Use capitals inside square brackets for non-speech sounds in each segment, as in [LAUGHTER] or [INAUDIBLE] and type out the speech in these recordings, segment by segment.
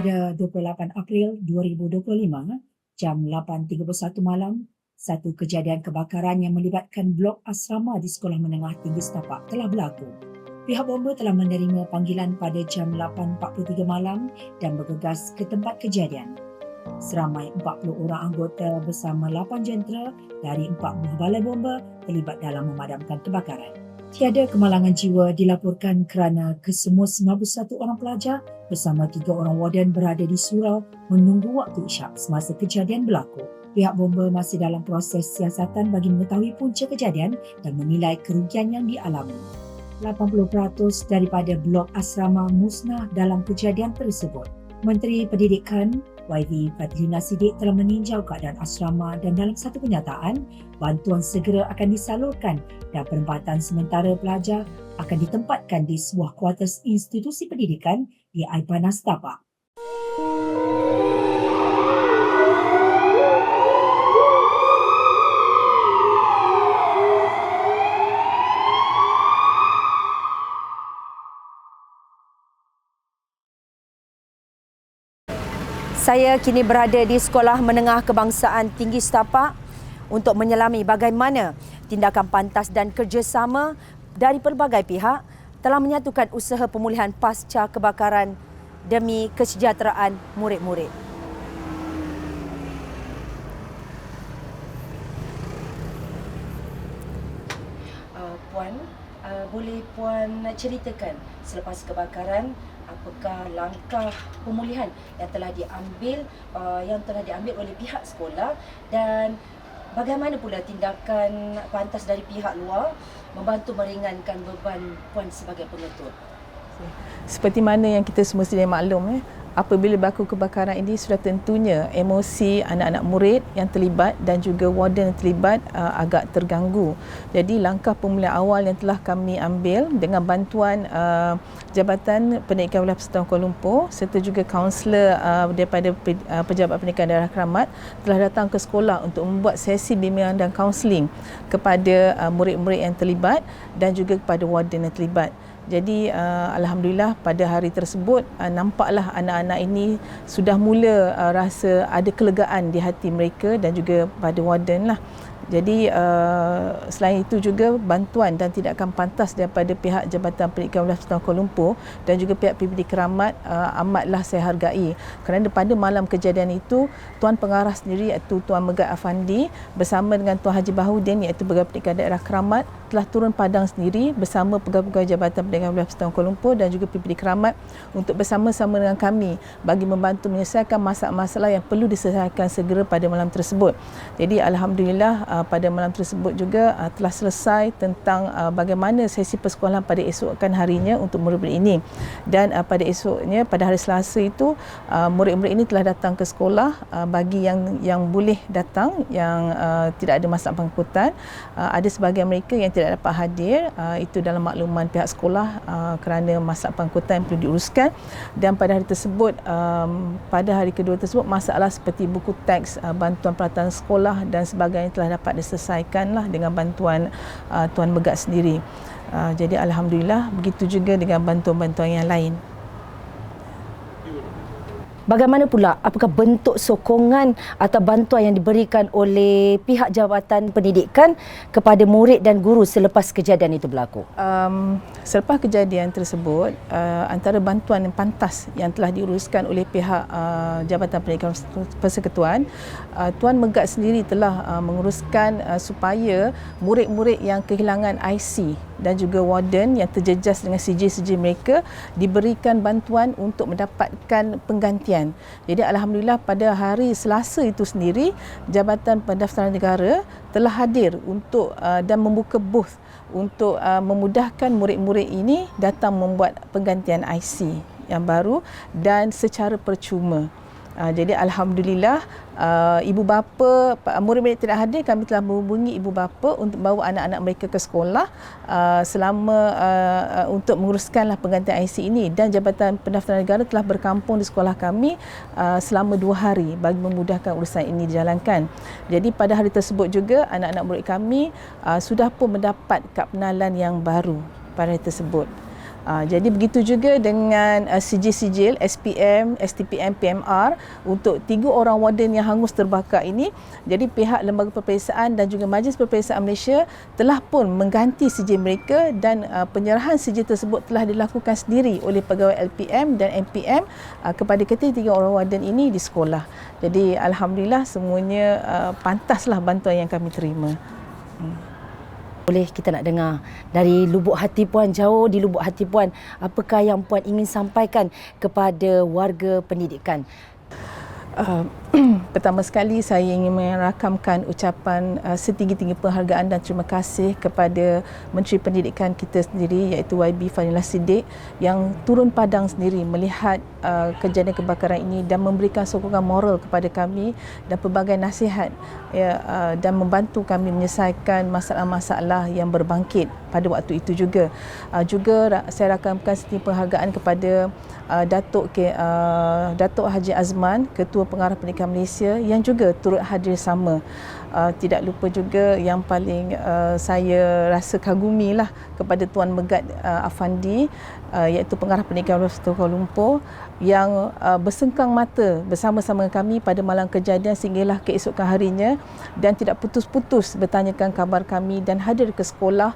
pada 28 April 2025 jam 8.31 malam, satu kejadian kebakaran yang melibatkan blok asrama di Sekolah Menengah Tinggi Setapak telah berlaku. Pihak bomba telah menerima panggilan pada jam 8.43 malam dan bergegas ke tempat kejadian. Seramai 40 orang anggota bersama 8 jentera dari 4 buah balai bomba terlibat dalam memadamkan kebakaran. Tiada kemalangan jiwa dilaporkan kerana kesemua 91 orang pelajar bersama tiga orang warden berada di surau menunggu waktu isyak semasa kejadian berlaku. Pihak bomba masih dalam proses siasatan bagi mengetahui punca kejadian dan menilai kerugian yang dialami. 80% daripada blok asrama musnah dalam kejadian tersebut. Menteri Pendidikan YV Fadlina Sidik telah meninjau keadaan asrama dan dalam satu kenyataan, bantuan segera akan disalurkan dan penempatan sementara pelajar akan ditempatkan di sebuah kuartus institusi pendidikan di Aipanas Tapak. Saya kini berada di Sekolah Menengah Kebangsaan Tinggi Setapak untuk menyelami bagaimana tindakan pantas dan kerjasama dari pelbagai pihak telah menyatukan usaha pemulihan pasca kebakaran demi kesejahteraan murid-murid. Uh, Puan, uh, boleh Puan ceritakan selepas kebakaran apakah langkah pemulihan yang telah diambil uh, yang telah diambil oleh pihak sekolah dan bagaimana pula tindakan pantas dari pihak luar membantu meringankan beban puan sebagai pengetua. Seperti mana yang kita semua sedia maklum eh, apabila berlaku kebakaran ini sudah tentunya emosi anak-anak murid yang terlibat dan juga warden yang terlibat uh, agak terganggu. Jadi langkah pemulihan awal yang telah kami ambil dengan bantuan uh, Jabatan Pendidikan Wilayah Persatuan Kuala Lumpur serta juga kaunselor uh, daripada uh, Pejabat Pendidikan Daerah Keramat telah datang ke sekolah untuk membuat sesi bimbingan dan kaunseling kepada uh, murid-murid yang terlibat dan juga kepada warden yang terlibat. Jadi uh, alhamdulillah pada hari tersebut uh, nampaklah anak-anak ini sudah mula uh, rasa ada kelegaan di hati mereka dan juga pada warden lah. Jadi uh, selain itu juga bantuan dan tindakan pantas daripada pihak Jabatan Pendidikan Wilayah Sultan Kuala Lumpur dan juga pihak PBD Keramat uh, amatlah saya hargai. Kerana pada malam kejadian itu Tuan Pengarah sendiri iaitu Tuan Megat Afandi bersama dengan Tuan Haji Bahudin iaitu Pegawai Pendidikan Daerah Keramat telah turun padang sendiri bersama pegawai-pegawai Jabatan Pendidikan Wilayah Sultan Kuala Lumpur dan juga PBD Keramat untuk bersama-sama dengan kami bagi membantu menyelesaikan masalah-masalah yang perlu diselesaikan segera pada malam tersebut. Jadi alhamdulillah uh, pada malam tersebut juga uh, telah selesai tentang uh, bagaimana sesi persekolahan pada esokan harinya untuk murid-murid ini. Dan uh, pada esoknya pada hari Selasa itu uh, murid-murid ini telah datang ke sekolah uh, bagi yang yang boleh datang yang uh, tidak ada masalah pengangkutan. Uh, ada sebahagian mereka yang tidak dapat hadir uh, itu dalam makluman pihak sekolah uh, kerana masalah pengangkutan yang perlu diuruskan dan pada hari tersebut um, pada hari kedua tersebut masalah seperti buku teks uh, bantuan peralatan sekolah dan sebagainya telah dapat dapat diselesaikanlah dengan bantuan uh, Tuan Megat sendiri. Uh, jadi Alhamdulillah begitu juga dengan bantuan-bantuan yang lain. Bagaimana pula apakah bentuk sokongan atau bantuan yang diberikan oleh pihak Jabatan Pendidikan kepada murid dan guru selepas kejadian itu berlaku? Um, selepas kejadian tersebut, uh, antara bantuan yang pantas yang telah diuruskan oleh pihak uh, Jabatan Pendidikan Persekutuan, uh, Tuan Megat sendiri telah uh, menguruskan uh, supaya murid-murid yang kehilangan IC dan juga warden yang terjejas dengan CJ-CJ mereka diberikan bantuan untuk mendapatkan penggantian. Jadi alhamdulillah pada hari Selasa itu sendiri Jabatan Pendaftaran Negara telah hadir untuk uh, dan membuka booth untuk uh, memudahkan murid-murid ini datang membuat penggantian IC yang baru dan secara percuma. Uh, jadi alhamdulillah uh, ibu bapa murid-murid tidak hadir kami telah menghubungi ibu bapa untuk bawa anak-anak mereka ke sekolah uh, selama uh, uh, untuk menguruskanlah penggantian IC ini dan Jabatan Pendaftaran Negara telah berkampung di sekolah kami uh, selama dua hari bagi memudahkan urusan ini dijalankan. Jadi pada hari tersebut juga anak-anak murid kami uh, sudah pun mendapat kad penalan yang baru pada hari tersebut. Uh, jadi begitu juga dengan uh, sijil-sijil SPM, STPM, PMR untuk tiga orang warden yang hangus terbakar ini. Jadi pihak Lembaga Peperiksaan dan juga Majlis Peperiksaan Malaysia telah pun mengganti sijil mereka dan uh, penyerahan sijil tersebut telah dilakukan sendiri oleh pegawai LPM dan MPM uh, kepada ketiga orang warden ini di sekolah. Jadi alhamdulillah semuanya uh, pantaslah bantuan yang kami terima. Hmm. Boleh kita nak dengar dari lubuk hati puan jauh di lubuk hati puan apakah yang puan ingin sampaikan kepada warga pendidikan. Uh, [CLEARS THROAT] pertama sekali saya ingin merakamkan ucapan uh, setinggi-tinggi penghargaan dan terima kasih kepada Menteri Pendidikan kita sendiri iaitu YB Fadila Siddiq yang turun padang sendiri melihat uh, kejadian kebakaran ini dan memberikan sokongan moral kepada kami dan pelbagai nasihat ya, uh, dan membantu kami menyelesaikan masalah-masalah yang berbangkit pada waktu itu juga. Uh, juga saya rakamkan setinggi penghargaan kepada uh, Datuk uh, Datuk Haji Azman Ketua Pengarah Pendidikan Malaysia yang juga turut hadir sama. Uh, tidak lupa juga yang paling uh, saya rasa kagumi lah kepada Tuan Megat uh, Afandi uh, iaitu Pengarah Pendidikan Universiti Kuala Lumpur yang uh, bersengkang mata bersama-sama kami pada malam kejadian sehinggalah keesokan harinya dan tidak putus-putus bertanyakan kabar kami dan hadir ke sekolah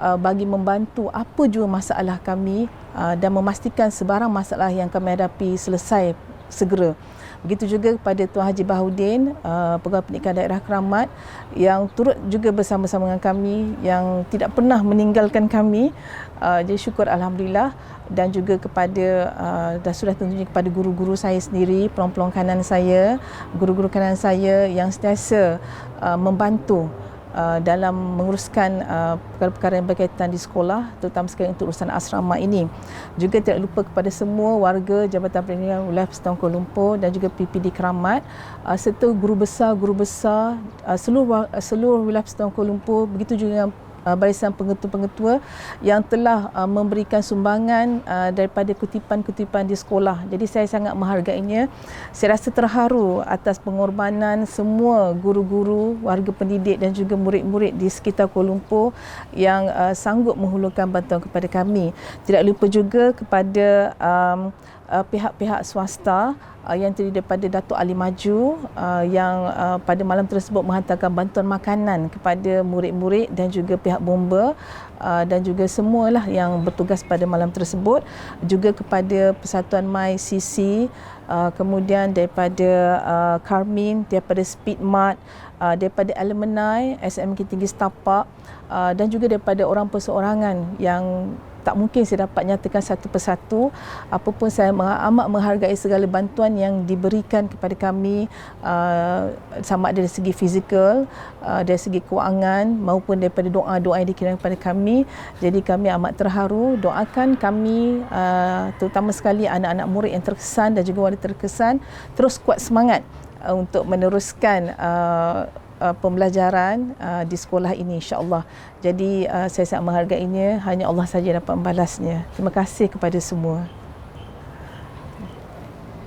uh, bagi membantu apa jua masalah kami uh, dan memastikan sebarang masalah yang kami hadapi selesai segera. Begitu juga kepada Tuan Haji Bahudin, uh, Pegawai Pendidikan Daerah Keramat yang turut juga bersama-sama dengan kami yang tidak pernah meninggalkan kami. Uh, jadi syukur Alhamdulillah dan juga kepada uh, dan sudah tentunya kepada guru-guru saya sendiri, pelong-pelong kanan saya, guru-guru kanan saya yang sentiasa uh, membantu uh, dalam menguruskan uh, perkara-perkara yang berkaitan di sekolah terutama sekali untuk urusan asrama ini. Juga tidak lupa kepada semua warga Jabatan Pendidikan Wilayah Persatuan Kuala Lumpur dan juga PPD Keramat uh, serta guru besar guru besar uh, seluruh uh, seluruh wilayah Persatuan Kuala Lumpur begitu juga dengan Uh, barisan pengetua-pengetua yang telah uh, memberikan sumbangan uh, daripada kutipan-kutipan di sekolah. Jadi saya sangat menghargainya. Saya rasa terharu atas pengorbanan semua guru-guru, warga pendidik dan juga murid-murid di sekitar Kuala Lumpur yang sanggup menghulurkan bantuan kepada kami. Tidak lupa juga kepada um, pihak-pihak swasta uh, yang terdiri daripada Datuk Ali Maju uh, yang uh, pada malam tersebut menghantarkan bantuan makanan kepada murid-murid dan juga pihak bomba uh, dan juga semualah yang bertugas pada malam tersebut. Juga kepada Persatuan Mai CC uh, kemudian daripada uh, Carmin daripada Speedmart uh, daripada alumni SMK Tinggi Setapak uh, dan juga daripada orang perseorangan yang tak mungkin saya dapat nyatakan satu persatu. Apapun saya amat menghargai segala bantuan yang diberikan kepada kami uh, sama ada dari segi fizikal uh, dari segi kewangan maupun daripada doa-doa yang dikirim kepada kami. Jadi kami amat terharu. Doakan kami uh, terutama sekali anak-anak murid yang terkesan dan juga wanita terkesan terus kuat semangat uh, untuk meneruskan uh, uh, pembelajaran uh, di sekolah ini insya-Allah. Jadi uh, saya sangat menghargainya, hanya Allah saja dapat membalasnya. Terima kasih kepada semua.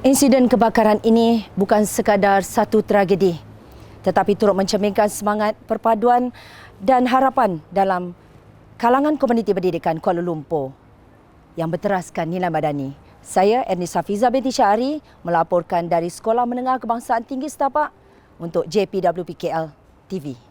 Insiden kebakaran ini bukan sekadar satu tragedi tetapi turut mencerminkan semangat perpaduan dan harapan dalam kalangan komuniti pendidikan Kuala Lumpur yang berteraskan nilai madani. Saya Ernisa Fiza binti Syahari melaporkan dari Sekolah Menengah Kebangsaan Tinggi Setapak untuk JPWPKL TV.